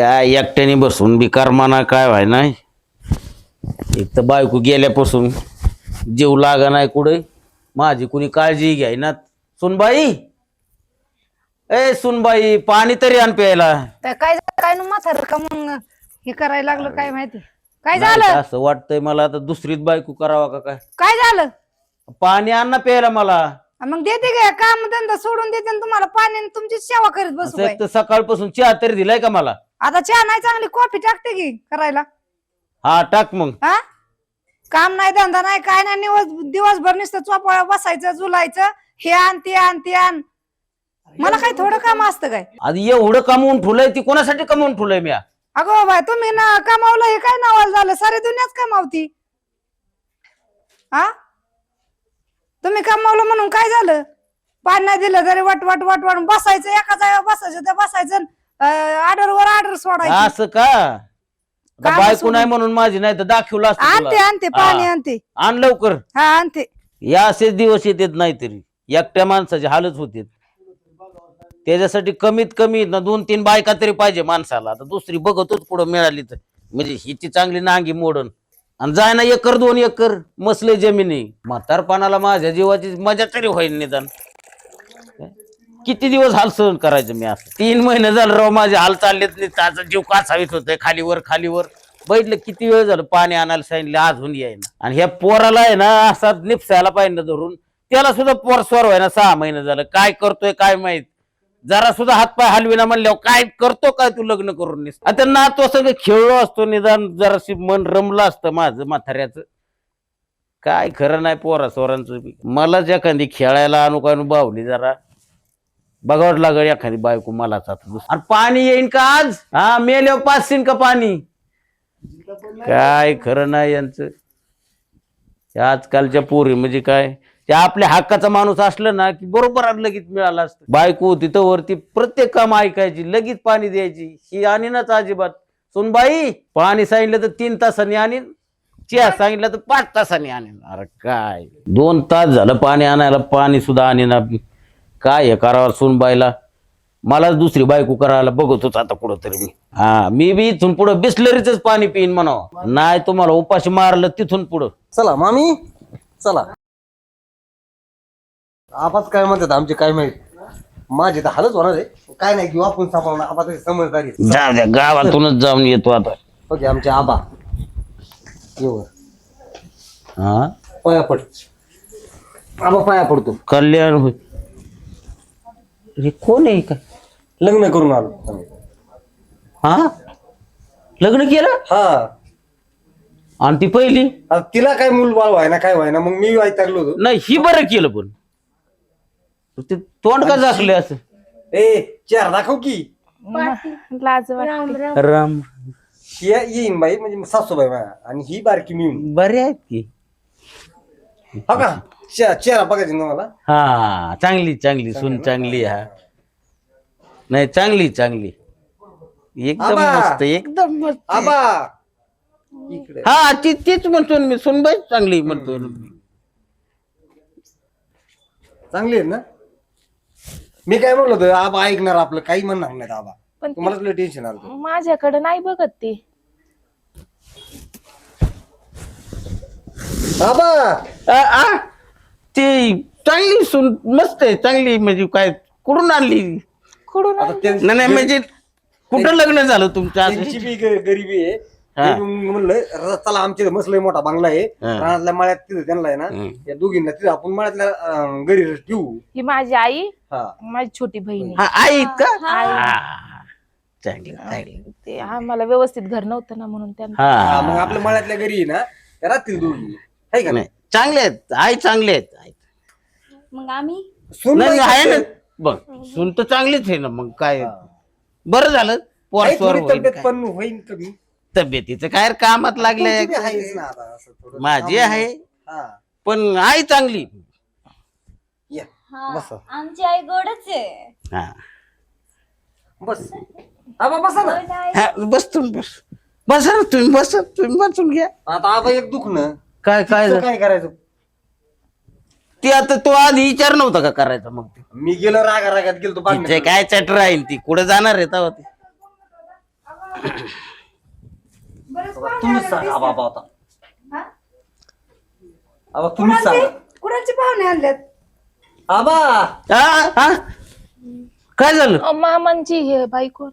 काय एकट्याने बसून बी करमाना काय व्हाय नाही. एक तर बायको गेल्यापासून जीव लागा नाही कुठे. माझी कुणी काळजी घ्याय ना सुनबाई! ए सुनबाई पाणी तरी आण प्यायला. तर काय झालं? काय ना म्हातारं का मग? हे करायला लागलं काय माहिती? काय नाही झालं? असं वाटतंय मला आता दुसरीच बायको करावा का काय? काय झालं? पाणी आण ना प्यायला मला. आ मग देते का? काम धंदा सोडून देते आणि तुम्हाला पाणी आणि तुमची सेवा करीत बसू असं काय एक तर सकाळपासून चहा तरी दिलाय का मला? आता चहा नाही चांगली कॉफी टाकते की करायला. हा टाक मग. हा? काम नाही धंदा नाही काय नाही दिवस दिवसभर नुसतं चोपाळ बसायचं झुलायचं हे आण ते आण ते आण. मला काय थोडं काम असतं काय? आधी एवढं कमवून ठेवलंय ती कोणासाठी कमवून ठेवलंय मी अगो बाय तुम्ही ना कमावलं हे काय नावाल झालं? सारी दुनियाच कमावती. हा? तुम्ही कमावलं म्हणून काय झालं? पाणी नाही दिलं तरी वाट वाट वाट वाट बसायचं एका जागेवर बसायचं तर बसायचं ऑर्डर वर ऑर्डर सोडायचं. असं का? आता काम बायको सोडून- नाही म्हणून माझी नाही तर दाखवलं असतं आणते तुला. आणते पाणी हा. आणते. आण लवकर. हा आणते. या असेच दिवस येतात नाहीतरी. एकट्या माणसाचे हालच होते त्याच्यासाठी कमीत कमी ना दोन तीन बायका तरी पाहिजे माणसाला. आता दुसरी बघतोच पुढं मिळाली तर. म्हणजे हिची चांगली नांगी मोडन. आणि जाय ना एकर दोन एकर मसले जमिनी. म्हातारपणाला माझ्या जीवाची मजा तरी होईल निदान. किती दिवस हाल सहन करायचं मी असं? तीन महिने झालं राव माझे हाल चाललेत नाही. त्याचा जीव काचावीत होतोय खालीवर खालीवर बैठलं किती वेळ झालं पाणी आणायला सांगितलं अजून यायना आणि ह्या पोराला आहे ना असा निपसायला पाहिजे ना धरून. त्याला सुद्धा पोर स्वर व्हाय ना सहा महिने झालं. काय करतोय काय माहीत? जरा सुद्धा हातपाय हलविना म्हणल्यावर काय करतो काय तू लग्न करून निस? आता नातो सगळं खेळलो असतो निदान जराशी मन रमलं असतं माझं म्हाताऱ्याचं. काय खरं नाही पोरा स्वरांचं मलाच एखादी खेळायला आणू बावली जरा. बघावं लागेल एखादी बायको दुसरं. आणि पाणी येईन का आज? हा मेल्यावर पाचशीन का पाणी? काय खरं नाही यांचं. आजकालच्या पोरी म्हणजे काय? त्या आपल्या हक्काचा माणूस असलं ना की बरोबर लगेच मिळाला असतं. बायको होती तर वरती प्रत्येक काम ऐकायची लगेच पाणी द्यायची. ही आणीनच अजिबात. सुनबाई पाणी सांगितलं तर तीन तासांनी आणीन. चहा सांगितलं तर पाच तासांनी आणीन. अरे काय? दोन तास झालं पाणी आणायला पाणी सुद्धा आणीन. काय हे करावं सुनबाईला मलाच दुसरी बायको करायला बघतोच आता कुठं तरी मी. हा मी बी इथून पुढं बिस्लरीच पाणी पिईन म्हणावं. नाही तुम्हाला उपाशी मारलं तिथून पुढं. चला मामी. चला. आपाच काय म्हणतात आमचे काय माहीत? माझे तर हालच होणार आहे. काय नाही घेऊ आपण सांभाळणार समजदारी आहे. जाऊ द्या गावातूनच जाऊन येतो आता. ओके आमचे आबा. येऊ. हा? पाया पड. आबा पाया पडतो. कल्याण होय. हे कोण आहे का लग्न करून आलो. आम्ही. हा? लग्न केलं? हा. आणि ती पहिली? आता तिला काय मूल बाळ व्हाय ना काय व्हाय ना मग मी ऐकलो होतो. नाही ही बरं केलं पण. ते तोंड का झाकले असं? ए चार दाखव की. लाज राम ये- येईन बाई म्हणजे सासूबाई आणि ही बारकी मी बरे आहेत की. हा का? चे- चेहरा बघायचा ना मला हा चांगली चांगली सून चांगली हा. नाही चांगली चांगली. एकदम आबा. मस्त एकदम मस्त आबा! इकडे. हा ती तीच म्हणतो ना मी सुनबाई चांगली म्हणतो ना मी. चांगली आहेत ना? मी काय म्हणलो होतो आबा ऐकणार आपलं काही म्हणणार नाही आबा. पण तुम्हाला तुला टेन्शन आलं होतं. माझ्याकडे नाही बघत ते. आबा! आ, ती चांगली सून मस्त आहे चांगली म्हणजे काय कुठून आणली कुठून आता त्यां- नाही नाही, म्हणजे कुठं लग्न झालं तुमचं असं? त्यांची बी ग- गरिबी आहे हा. ते मग म्हणलं र- चला आमच्या इथं मस्त लय मोठा बंगला आहे हा. रानातल्या मळ्यात तिथं त्यांना आहे ना हम्म. या दोघींना तिथं आपण मळ्यातल्या अं, घरी ठेवू ही माझी आई हा माझी छोटी बहीण हा आई आहेत का आई. हा. चांगली चांगली आहे. ते आम्हाला व्यवस्थित घर नव्हतं ना म्हणून त्यांना हा, मग आपल्या मळ्यातल्या घरी आहे ना त्या राहतील दोघी आहे का नाही चांगले आहेत आई चांगले आहेत. आई. मग आम्ही? सून नाही आहे ना. बघ सून तर चांगलीच आहे ना मग काय. बरं झालं पोर आहे स्वर थोडी होईल तब्येत काय. पण होईल कमी. तब्येतीचं काय रे कामात लागले तुमची बी आहेच ना आता असं थोडं. माझी आहे. हा. पण आई चांगली. या हा बसा. आमची आई गोडच आहे. हा. बस. आबा बसा ना. हा, बस तुम्ही बस. बसा ना तुम्ही बसा तुम्ही बसून घ्या. आता आबा एक दुखणं. काय काय तिचं? काय करायचं ते आता तो आधी विचार नव्हता का करायचा मग ते मी गेलो रागा रागात गेलो तो काय चॅटर राहील ती कुठे जाणार आहे तेव्हा ती बरेच तुम्हीच सांगा दिसतात. बाबा आता हा? आबा तुम्हीच कुणाचे सांगा कुणाचे पाहुणे आणलेत आबा हा? हा? काय झालं मामांची हे बायको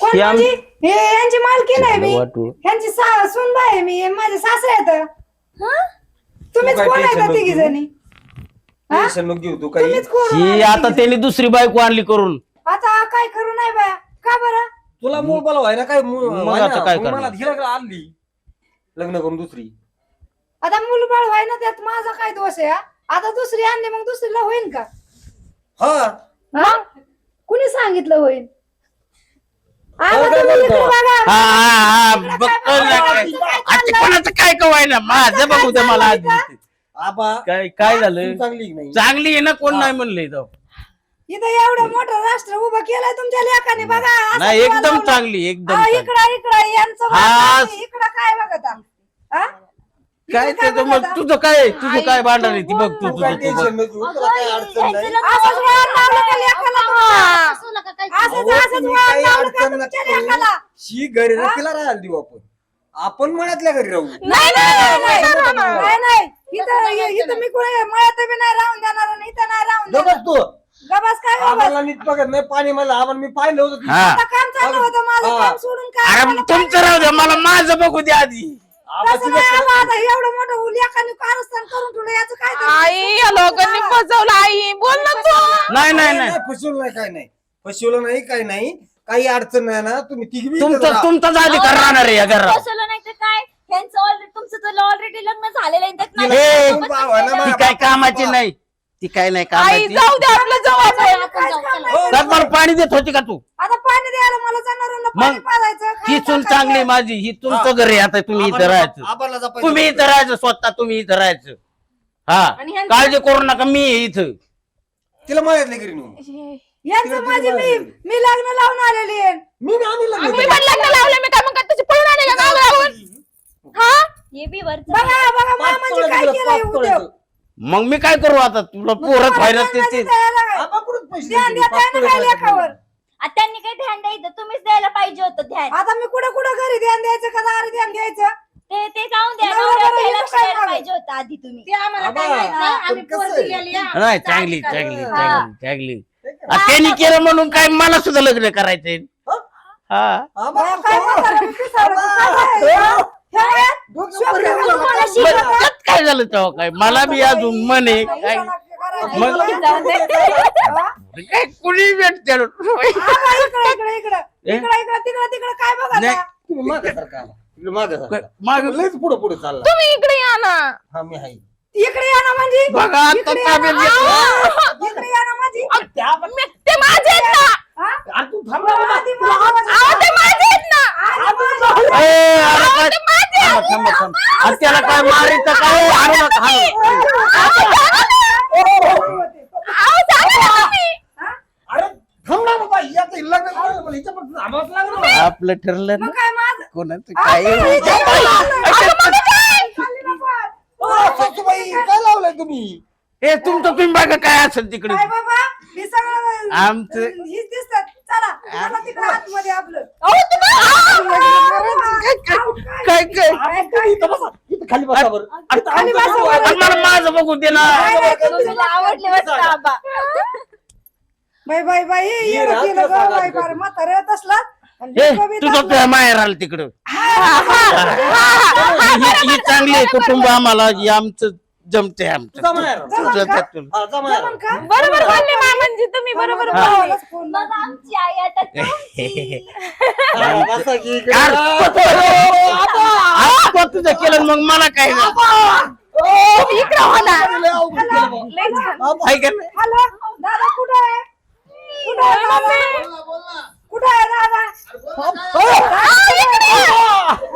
कोण श्याम- म्हणजे? हे यांची मालकी नाही मी. वाटू. यांची सा- सूनबाई आहे मी. हे माझे सासरे आहेत. तुम्हीच काय कोण आहे tension तिघी नको जणी? हा? टेन्शन नको घेऊ तू काही तुम्हीच कोण ही आहे? आता त्यांनी दुसरी बायको आणली करून? आता काय करू नाही बाया का बरं? तुला मूळ बला व्हाय ना काय मूळ मग व्हाय आता ना. काय मग करणार? मला हिला आणली? लग्न करून दुसरी. आता मुलबाळ व्हाय ना त्यात माझा काय दोष आहे हा? आता दुसरी आणली मग दुसरीला होईल का? हा. हा? कुणी सांगितलं होईल कोणाचं काय कवाय ना माझं बघू दे मला आधी. आबा काय काय झालं? चांगली की नाही. चांगली आहे ना कोण नाही म्हणलंय तो इथं एवढं मोठं राष्ट्र उभं केलंय तुमच्या लेखाने बघा. असं नाही तुम्हाला एकदम लावलं. चांगली एकदम चांगली. इकडं इकडं यांचं हा. इकडं काय बघत? हा? काय इकडं त्याचं बघत मग? तुझं काय तुझं काय भांडण आहे? ती बघ तू तू काय तुझं तू बघ. टेन्शन नको घेऊ, तुला काय अडचण नाही. असंच वाद लावलं का लेकाला तुमच्या? असंच अहो, असंच तुम्ही वाद काही लावलं का अडचण तुमच्या नका लेकाला? करू. शी घरी ना तिला राहायला देऊ आपण. आपण मळ्यातल्या घरी राहू. नाही नाही, नाही, नाही, नाही, नाही. नाही नाही इथं इथं मी कोणी मळ्यात बी नाही राहून देणार आणि इथं नाही राहून गबस देणार. तू. गबास काय गबास? आम्हाला नीट बघत नाही पाणी मला आम्हाला मी पाहिलं होतं हा. आता काम चालू होतं माझं हा. काम सोडून काय अरे मला तुमचं राहू दे मला माझं बघू दे आधी. तसं आता एवढं मोठं लेखाने कारस्थान करून ठेवलं याचं काय आई या लोकांनी फसवलं आई. बोल ना तू. नाही नाही नाही फसवलं नाही काय नाही. फसवलं नाही काय नाही. काही अडचण नाही ना तुम्ही तिघी बी इथं तुमचं राहा. तुमचाच अधिकार राहणार आहे या घरात. बसवलं नाही तर काय? ऑलरेडी तुमचं तर ऑलरेडी लग्न झालेलं आहे त्यात तिला माझं हे, सोबत भाव आहे ना, नसलेलं. ती काय कामाची नाही. ती काय नाही आई कामाची. जाऊ दे आपलं जवळ आपण जाऊ, चला. हो, मला पाणी देत होती का तू? आता पाणी द्यायला मला पाणी मग पाजायचं. ही खायचं, चूल. चांगली माझी ही तुमचं घर आहे आता तुम्ही इथं आबाला- राहायचं. आबाला जपायचं. तुम्ही इथं राहायचं स्वतः तुम्ही इथं राहायचं. हा. आणि ह्यांचं- काळजी करू नका मी आहे इथं. तिला घरी नेऊ यांचं माझी मी मी लग्न लावून आलेली आहे. मी नाही मी पण लग्न लावलं मी काय मग काय तुझी पळून आली का गाव राहून हा? हे बी वरचं बघा बघा पाच मामाची तोळ्याचं काय दिलं, केलंय पाच उद्योग तोळ्याचं. मग मी काय करू आता? तुला पैसे ध्यान? देत ना काय लेखावर आता त्यांनी काही ध्यान द्यायचं तुम्हीच द्यायला पाहिजे होतं ध्यान. आता मी कुठं कुठं घरी ध्यान द्यायचं का दारी ध्यान द्यायचं ते ते जाऊन द्या नवरा लक्ष काय द्यायला? पाहिजे होतं आधी तुम्ही. आबा, पण कसं आहे? नाही चांगली चांगली चांगली चांगली. आ, त्यांनी केलं म्हणून काय मला सुद्धा लग्न करायचंय हा काय म्हातारं बी काय मग शिकवतात. त्यात झालं तेव्हा काय मला बी अजून मन आहे काय मग- हा? काय कुणी भेटते आबा, इकडं इकडं इकडं ए? इकडं इकडं तिकडं तिकडं काय बघा नाही. आता? तुम्ही मागं सरका आबा. इकडे मागं सरका. माग लयच पुढं पुढे चालला तुम्ही इकडे या ना हा मी आहे इकडे या ना म्हणजे बघा आता इकडे या ताब्यात. घेतलं. इकडे या ना म्हणजे मी- ते माझे आहेत ना हा? अरे तू थांब ना बाबा. आधी माझं- अहो, ते माझे आहेत ना आधी माझं- ए, अरे काय थांबा, थांबा, थांबा. आणि त्याला काय मारायचं काय हाणू नका, हाणू. अहो, सांगा ना तुम्ही. हा? अरे थांब ना बाबा याचं लग्न करायला मला हिच्यापासून थांबावंच लागलं ना. आपलं ठरलं मग ना काय माझं कोणाचं काय सासूबाई काय लावलंय तुम्ही ए तुमचं तुम्ही बघा काय असेल तिकडे काय बाबा हे सगळं आमचं- हीच दिसतात चला चला तिकडे आतमध्ये आपलं अहो, तुम्ही- काय काय आपण तुम्ही इथं बसा. इथं खाली बसा बरं. इथं खाली आमचं बसा सुरू बरं. आहे. आणि मला माझं बघू दे ना तुला आवडले वाटतं आबा बाई बाई बाई ये येणं रात्र केलं गं सांगा बाई तिकडे. फार म्हातारं तसला बी तुझं. तुझ्या माहेर आलं तिकडं ही ही चांगली आहे कुटुंब आम्हाला ही आमचं जमते आमचं. तुझं त्यातून. हा. जमन का? बरोबर बोलले मामांजी तुम्ही बरोबर हा. बोलले भावालाच फोन मग लाव. आमची आई आता तुमची हा, बसा की इकडे. यार, ओ, तो- तो- आज तो तुझं केलं मग मला काय नाही. इकडे हो ना लय अवघड केलं बा. लय छान. आबा. हाय का नाही? हॅलो दादा कुठं आहे कुठं आहे दादा कुठं आहे दादा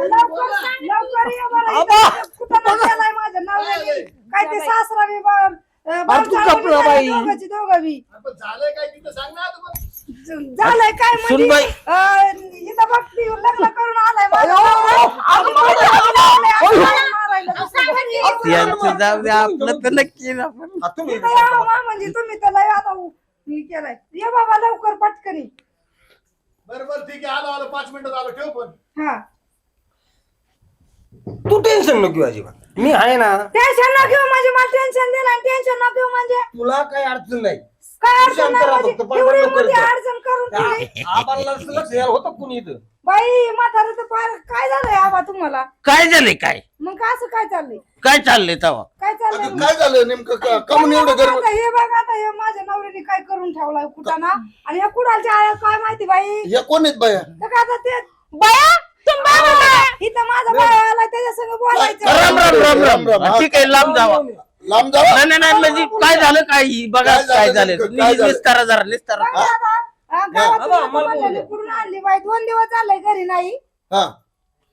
लवकर लवकर ये. बरं इथं. कुठं नाही गेलाय माझ्या नवऱ्याने? काय ते सासरा बी बा- अं, भाऊ तू चालवणी कपडा झाली बाई. दोघांची दोघं बी झालंय काय तिथं? सांग ना तू पण. झालंय काय म्हणजे? सुनबाई. अं, इथं बघ ती लग्न करून आलाय माझा मारायला. यांचं जाऊ दे. आपलं तर नक्की ना. हा, तुम्ही इथं या मा, म्हणजे तुम्ही तर लय आता हे केलंय. ये बाबा लवकर पटकनी बरं बरं ठीक आहे. आलो आलो. पाच मिनिटात आलो ठेव पण. हा. तू टेन्शन नको घेऊ अजिबात. मी आहे ना टेन्शन न घेऊ म्हणजे मला टेन्शन दिलं टेन्शन न घेऊ म्हणजे. तुला काही अडचण नाही. काय अडचण शांत नाही राहा म्हणजे मोठी. अडचण करून दिली. आम्हाला लक्ष होतं कुणी इथं? बाई म्हातारं तर फार काय झालंय आबा तुम्हाला? काय झालंय काय? मग का असं काय चाललंय? काय चाललंय तवा काय चाललंय? अगं, काय झालं? नेमकं का- एवढं गर्व आता हे बघ आता हे माझ्या नवऱ्याने काय करून ठेवलाय कुठाना आणि या कुडालच्या आया काय माहिती बाई? या कोण आहेत बाया? तर आता ते बया तुम्ही. इथं माझा बाय आला त्याच्या संग राम बोलायचं राम राम. राम राम. ठीक आहे लांब जावा. लांब जावा? नाही नाही, नाही म्हणजे काय झालं काय? ही बघा काय झालं काय झालं. नेमकं? काय झालं? निस्तारा जरा निस्तारा. बघ आता, हा, गावातून आबा, आता आम्हाला म्हणलेलं बोलू कुठून आणली बाई? दोन दिवस झालंय घरी नाही. हा हा,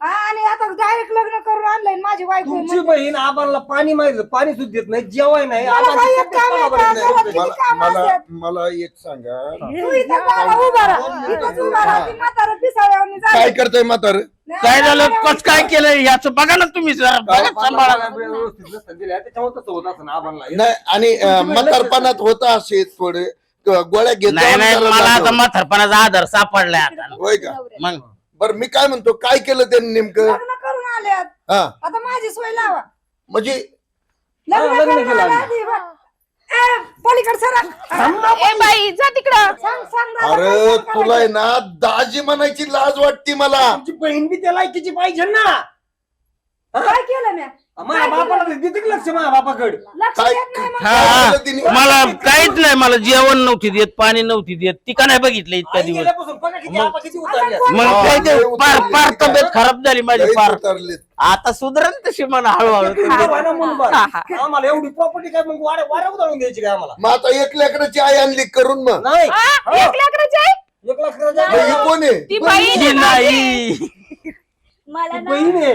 आणि आता डायरेक्ट लग्न करून आणलंय माझी बायको तुमची. बहीण आबाला पाणी माहिती पाणी सुद्धा देत नाही जेवाय नाही मला आबाची काही एक तब्येत काम आहे बरोबर का? नाही. घरात किती मला कामं मला असतात? मला एक सांगा तू इथं गावाला उभा राहा. इथंच उभा राहा. ती म्हातारं पिसाळ्यावनी काय. करताय म्हातार काय झालं कस काय केलं याचं बघा ना तुम्ही जरा बघा सांभाळा आबाला व्यवस्थित नसतं दिलं. त्याच्यामुळे तसं होत असं आबाला नाही आणि अं, म्हातारपणात होत असे थोडे क- गोळ्या घेतो नाही मला आता. म्हातारपणाचा आधार सापडलाय आता होय का मग बरं मी काय म्हणतो? काय केलं त्यांनी नेमकं? लग्न करून आल्यात. हा. आता माझी सोय लावा. म्हणजे? लग्न लग्न करून केलं आल्या आम्ही. आधी बा- ए, पलीकडे सरा. ए बाई जा तिकडं. सांग सांग दादा, अरे? तुला आहे ना दाजी म्हणायची लाज वाटती मला. तुमची बहीण बी त्या लायकीची पाहिजे ना. काय केलं म्या? माझ्या बापाला देते की लक्ष माझ्या बापाकडे? लक्ष काय- देत नाही मग. हा. हा. मला काहीच नाही मला जेवण नव्हती देत पाणी नव्हती देत. ती का नाही बघितलं इतक्या आई दिवस. गेल्यापासून बघा किती मग- आपा किती उतरल्या. मग हा, काय ते लय पार उतरली. पार तब्येत खराब झाली माझी पार उतरलीत. आता सुधरण तशी मला हळूहळू म्हणून बरं. आम्हाला एवढी प्रॉपर्टी काय मग वाऱ्या वाऱ्या उतरून द्यायची काय आम्हाला? मग आता एक लेकराची आई आणली करून मग. नाही. हा, एक लाकडाची आहे एक लाख करायचं मग ही कोण आहे? ती बाई नाही मला ना बहीण आहे.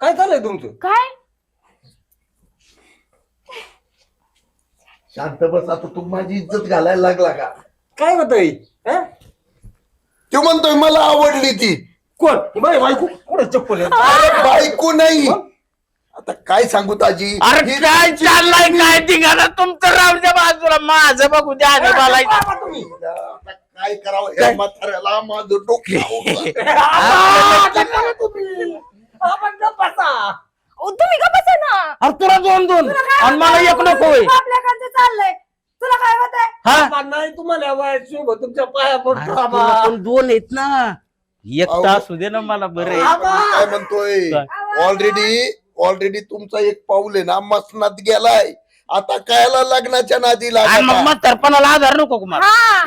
काय चाललंय तुमचं? काय? शांत बस आता तू माझी इज्जत घालायला लागला का? काय होतंय हं? तो म्हणतोय मला आवडली ती. कोण? बाई बायको? कुठे चप्पल आहे? अरे बायको नाही. आता काय सांगू ताजी? अरे ही- काय चाललंय काय ठिकाणा तुमचं राहूच्या बाजूला माझं बघू द्या बाबा तुम्ही. आता काय करावं? या म्हाताऱ्याला माझं डोकं तुम्ही? बसा. तुम्ही का बसा ना. अरे तुला दोन दोन. आणि मला एक आपल्याकडचं चाललंय. तुला काय होत आहे हा नाही तुम्हाला वयात शुभ तुमच्या पाया पडतो अरे आबा. तुला पण दोन आहेत ना. एक अहो. तास दे ना मला बरं आबा. मी काय म्हणतोय? ऑलरेडी ऑलरेडी तुमचा एक पाऊल आहे ना मसनात गेलाय. आता कायला लग्नाच्या नादी मग लागला आधार नको का मला? हा.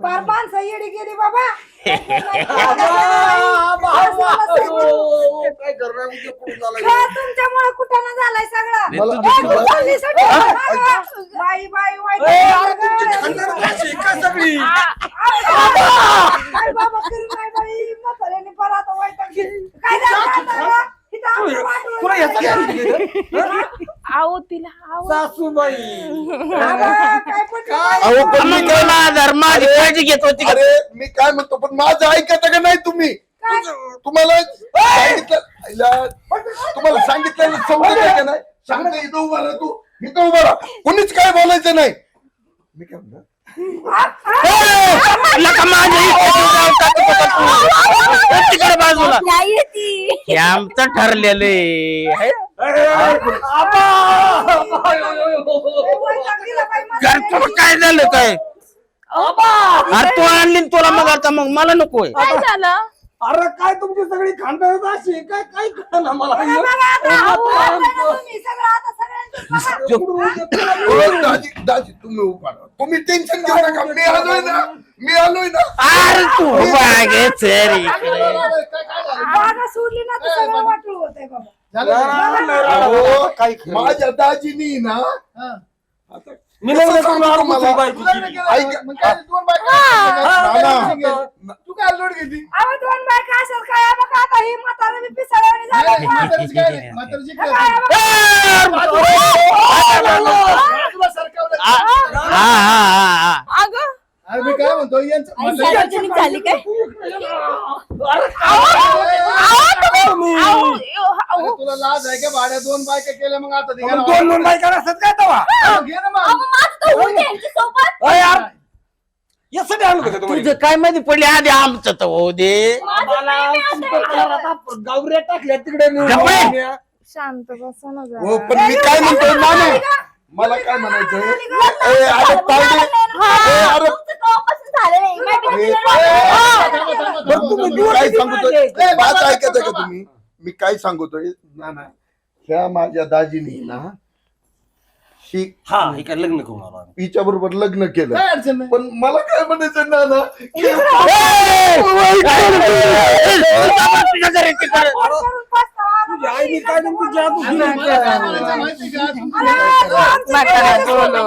माणसं येडी गेली बाबा. आबा, आबा. अयो, कुठून झालं? तुमच्यामुळे कुठं झालाय सगळं मला- ए, तू चालली सगळी. बाई बाई वाईट ए, अरे तुमची झालं. खानदान कशी आहे? काय सगळी काय बाबा करू नाही बाई म्हाताऱ्याने परत आता वैताग घेतला. काय झालं आता? इथं आमचं वाटोळं तुला याचं काय झालं. माहिती आहे? हं? आहो तिला आहो सासूबाई बाबा, काय पटलं अहो पण मी काय माझी काळजी घेत होती का अरे मी काय म्हणतो पण माझं ऐकत का नाही तुम्ही तुम्हाला आईला, तुम्हाला सांगितलं समजत आहे का नाही? सांगता इथं उभा राहा तू. इथं उभा राहा. कुणीच काय बोलायचं नाही. मी काय म्हणतो. तिकडे बाजूला. नाही ती हे आमचं ठरलेलं आहे. काय झालं काय? अरे तू आणली न तुला मग आता मग मला नकोय. काय झालं? अरे काय तुमची सगळी खांदाळत अशी काय काय कळलं मला तुम्ही सगळं आता सगळ्यांचं बघा. ओ, दाजी दाजी तुम्ही टेन्शन घेऊ नका मी आलोय ना मी आलोय ना अरे तू बागे सोडली ना तर सगळं वाटलं होतंय बाबा अहो, काही खरं नाही. माझ्या दाजीनी ना आता मी लग्न करून बायको केली. तू काय घेतली अहो दोन बायका काय? बघा आता ही म्हातारा झाली? तुला सरकावलं. हा हा हा हा. अगं. अरे मी काय म्हणतो यांचं आई म्हातारी- सार्वजनिक झाली काय? आहो तुम्ही आहो, आहो, तुला लाज आहे का? भाड्या दोन बायका केल्या मग आता दोन दोन बायका असतात काय तवा मग घे ना मग. अहो, माझं तर होऊ द्या यांच्यासोबत. अय यार यासाठी आणलं होतं तुम्हाला तुझं काय माहिती पडली? आधी आमचं तर होऊ दे. गावऱ्या टाकल्या तिकडे. शांत बसा ना जरा. हो पण मी काय म्हणतोय मला काय म्हणायचंय? ए, अरे ए, अरे ए. बरं तुम्ही मी काय सांगतोय? ऐकत का. तुम्ही? मी काय सांगतोय? ना ना. ह्या माझ्या दाजीनी ना शी हा हे काय लग्न करून आलो आम्ही. हिच्या बरोबर लग्न केलं. काय अडचण नाही. पण मला काय म्हणायचं ना ना की- तुझ्या घरी तिकडे तुझ्या आईने काय मला काय आहे. म्हणायचं माहिती का? बोलो.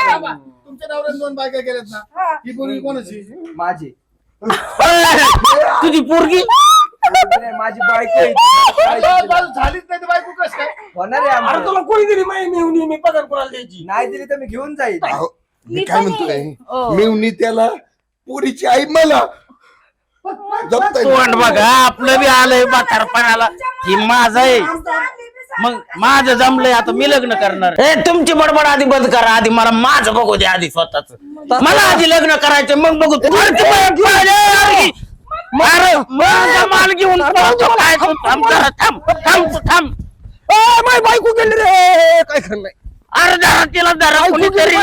थांबा. तुमच्या नवऱ्याने दोन बायका केल्यात ना. ही पूर्वी कोणाची? माझी. तुझी पोरगी? माझी बायको आहे ती. झालीच नाही तर बायको कस काय? अरे तुला कोणी दिली माहिती नेऊन मी पगार कोणाला द्यायची? नाही दिली तर मी घेऊन जाईल. अहो, मी काय म्हणतोय? मेवणी त्याला पोरीची आई मला. तोंड बघा आपलं बी आलंय म्हातारपणाला. ही माझं आहे. मग माझं जमलंय आता मी लग्न करणार. ए तुमची बडबड आधी बंद करा. आधी मला माझं बघू दे आधी स्वतःच. मला आधी लग्न करायचं मग बघू. तुमची बडबड आधी. अरे माझा माल घेऊन पळतो काय तू? थांब जरा, थांब थांब तू, थांब माझी बायको गेली रे. काय खरं नाही. अरे जरा तिला जरा कोणीतरी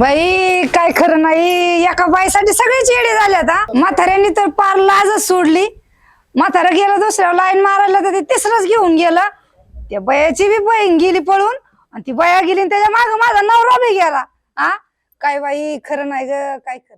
बाई काय खरं नाही. एका बाईसाठी सगळेच येडे झाले आता. म्हाताऱ्याने तर पार लाजच सोडली. म्हातारा गेलं दुसऱ्या लाईन मारायला तर ते तिसरंच घेऊन गेलं. त्या बयाची बी बहीण गेली पळून आणि ती बया गेली आणि त्याच्या माग माझा नवरा बी गेला. हा काय बाई खरं नाही ग काय खरं